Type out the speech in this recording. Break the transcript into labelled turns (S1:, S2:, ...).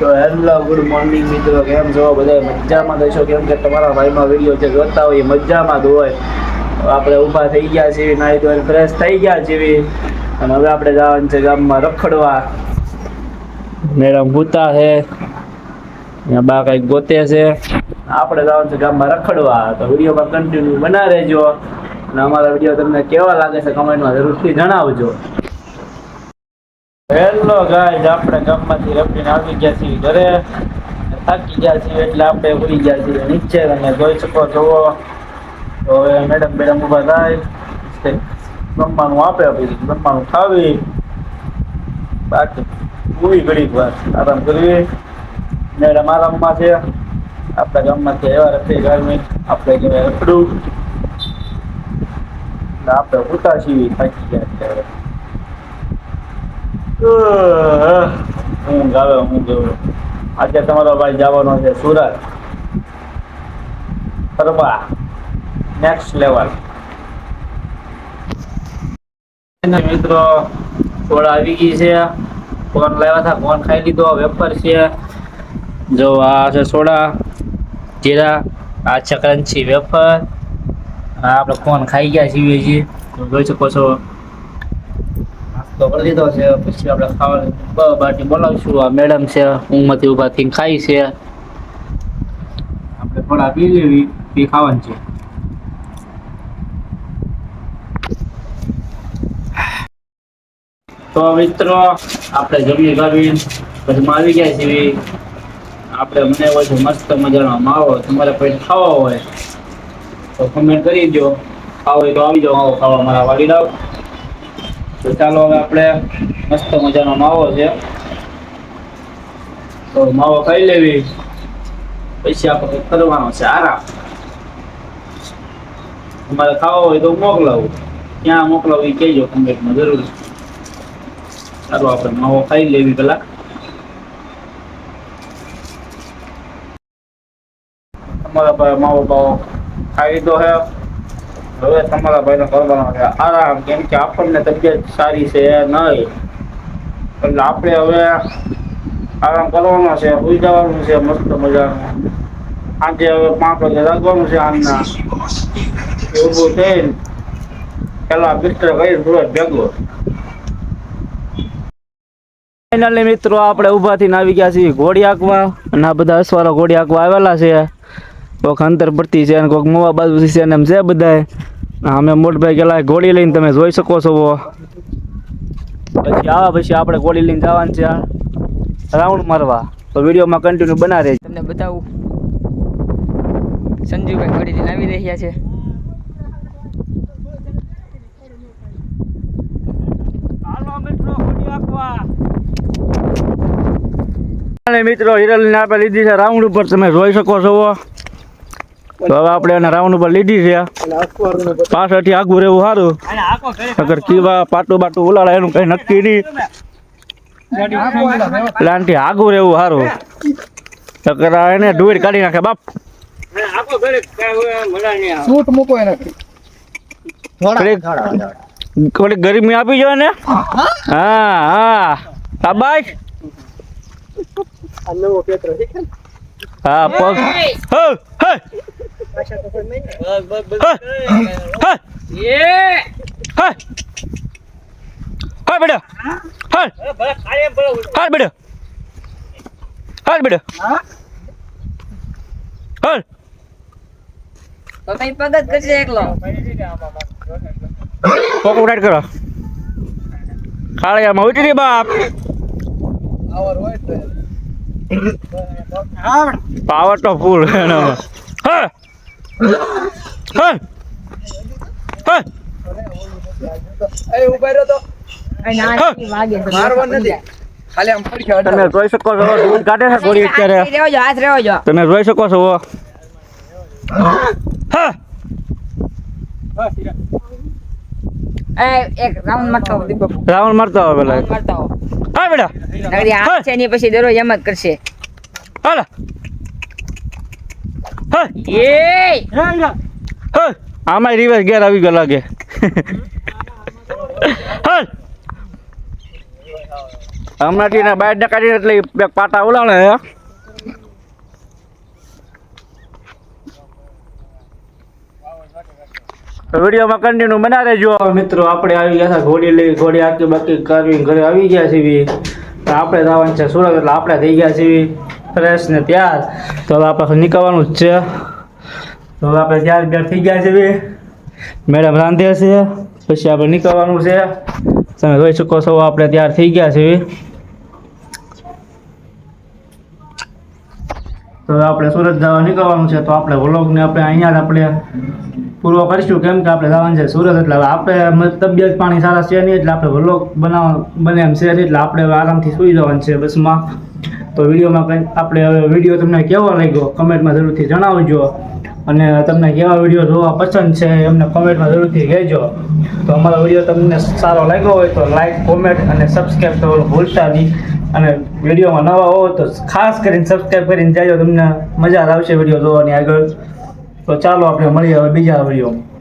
S1: તો hello good morning મિત્રો. કેમ છો? બધા મજામાં થશો કેમ કે તમારા ભાઈમાં વીડિયો જે જોતા હોય મજામાં જ આપણે ઊભા થઈ ગયા છીએ નાહી ધોઈને ફ્રેશ થઈ ગયા છીએ. અને હવે આપણે જવાનું છે ગામમાં રખડવા. મેડમ ભૂતા છે. બા કંઈક ગોતે છે. આપણે જવાનું છે ગામમાં રખડવા. તો વિડીયોમાં કન્ટિન્યુ બના રહેજો અને અમારા વીડિયો તમને કેવા લાગે છે કમેન્ટમાં જરૂરથી જણાવજો. હેલો ગાઈઝ આપણે ગામમાંથી રખડીને આવી ગયા છીએ ઘરે. થાકી ગયા છીએ એટલે આપણે ઉડી ગયા છીએ નીચે. તમે જોઈ શકો છો. તો હવે મેડમ મેડમ ઊભા થાય. જમવાનું આપે આપી જમવાનું ખાવી બાકી ઉવી ઘડીક વાર આરામ કરવી. મેડમ આરામમાં છે. આપણા ગામમાંથી એવા રખડી ગરમી આપણે કહેવાય રખડું આપણે ઉતા છીએ, થાકી ગયા છીએ હું ગાવે હું ગાવે આજે તમારો ભાઈ જવાનો છે સુરત ફરવા નેક્સ્ટ લેવલ મિત્રો થોડા આવી ગઈ છે ફોન લાવ્યા હતા કોન ખાઈ લીધો વેફર છે જો આ છે સોડા જીરા આ છે ક્રંચી વેફર આપણે કોન ખાઈ ગયા છીએ જોઈ શકો છો. લીધો છે. પછી આપણે ખાવા બાટી બોલાવીશું આ મેડમ છે, ઊંઘમાંથી ઊભા થઈને ખાઈ છે. આપણે થોડા પી લેવી પી ખાવાનું છે. તો મિત્રો, આપણે જમી ગાવી પછી આવી ગયા છીએ. આપણે મને હોય છે મસ્ત મજાનો માવો. તમારે કોઈ ખાવા હોય તો કમેન્ટ કરી દો ખાવ હોય તો આવી જાઓ ખાવા મારા વાલી લાવ તો ચાલો હવે આપણે મસ્ત મજાનો માવો છે. તો માવો ખાઈ લેવી. પછી આપણે કરવાનો છે. આરામ. તમારે ખાવો હોય તો મોકલાવું. ક્યાં મોકલાવું એ કહેજો કમેન્ટમાં જરૂર. સારું આપણે માવો ખાઈ લેવી પેલા તમારા માવો બાવો ખાઈ તો હે હવે તમારા ભાઈને કરવાનો છે. આરામ, કેમ કે આપણને તબિયત સારી છે નહીં એટલે આપણે હવે આરામ કરવાનો છે સુઈ જવાનું છે, મસ્ત મજાનું. આજે હવે પાંચ વાગે લાગવાનું છે આમના ઊભું થઈને પેલા મિત્ર કઈ સુરત ભેગો. ફાઇનલી મિત્રો, આપણે ઊભા થઈને આવી ગયા છીએ ઘોડી આંકવા અને આ બધા અસવારો ઘોડી આંકવા આવેલા છે. કોઈક અંતર પડતી છે અને કોઈક મોવા બાજુ છે અને એમ છે બધાય. અમે મોટભાઈ ગયેલા ગોળી લઈને તમે જોઈ શકો છો પછી આવા પછી આપણે ગોળી લઈને જવાનું છે રાઉન્ડ મારવા. તો વિડીયોમાં કન્ટિન્યુ બના રહે
S2: તમને બતાવું. સંજુભાઈ ગોળી લઈને આવી રહ્યા છે.
S1: અને મિત્રો હિરલને આપણે લીધી છે રાઉન્ડ ઉપર. તમે જોઈ શકો છો તો હવે આપણે એને રાઉન્ડ ઉપર લીધી છે. પાછળથી આગું રહેવું સારું. અગર કીવા પાટું બાટું ઉલાડે એનું કઈ નક્કી નહીં. એટલે આનાથી આગું રહેવું સારું. અગર એને ડુઈડ કાઢી નાખે બાપ.
S2: સૂટ મૂકો એને.
S1: ગરમી આપી જો ને હા હા. શાબાશ હા પગ. હા હે.
S2: પગ
S1: કરો ખાળિયામાં ઉતરી બાપ પાવર તો ફૂલ એનામાં હા. તમે જોઈ શકો છો દૂધ કાઢે છે ગોળી અત્યારે. તમે જોઈ શકો છો
S2: એ એક રાઉન્ડ મારતો
S1: હોય પેલા.
S2: હો
S1: હા બેટા.
S2: છે એની પછી દરરોજ એમ જ કરશે.
S1: હાલ. હા
S2: એ!
S1: હા આમાં રિવર્સ ગેર આવી ગયો લાગે. હાલ હમણાંથી ને બહાર નીકળી એટલે બે પાટા ઓલાણે હે. વિડીયોમાં કન્ટિન્યુ બના રહેજો. મિત્રો આપણે આવી ગયા હતા ઘોડી લઈ ઘોડી આખી બાકી કરવી ઘરે આવી ગયા છીએ. આપણે જવાનું છે સુરત એટલે આપણે થઈ ગયા છીએ. ફ્રેશ ને ત્યાર. તો હવે આપણે નીકળવાનું જ છે. તો હવે આપણે ત્યાર ત્યાર થઈ ગયા છીએ મેડમ રાંધે છે. પછી આપણે નીકળવાનું છે. તમે જોઈ શકો છો, આપણે તૈયાર થઈ ગયા છે તો આપણે સુરત જવા નીકળવાનું છે. તો આપણે વ્લોગને આપણે અહીંયા જ આપણે પૂરો કરીશું. કેમ કે આપણે જવાનું છે સુરત, એટલે આપણે તબિયત પાણી સારા છે નહીં, એટલે આપણે વ્લોગ બનાવ, બને એમ છે નહીં, એટલે આપણે આરામથી સૂઈ જવાનું છે બસમાં. તો વિડીયોમાં કંઈક આપણે હવે વીડિયો તમને કેવો લાગ્યો? કમેન્ટમાં જરૂરથી જણાવજો. અને તમને કેવા વીડિયો જોવા પસંદ છે, એમને કમેન્ટમાં જરૂરથી કહેજો. તો અમારો વીડિયો તમને સારો લાગ્યો હોય તો લાઈક કોમેન્ટ અને સબસ્ક્રાઈબ કરવાનું ભૂલતા નહીં. અને વિડીયોમાં નવા હો તો ખાસ કરીને સબસ્ક્રાઈબ કરીને જાજો, તમને મજા આવશે વીડિયો જોવાની આગળ. તો ચાલો, આપણે મળીએ હવે બીજા વિડીયોમાં.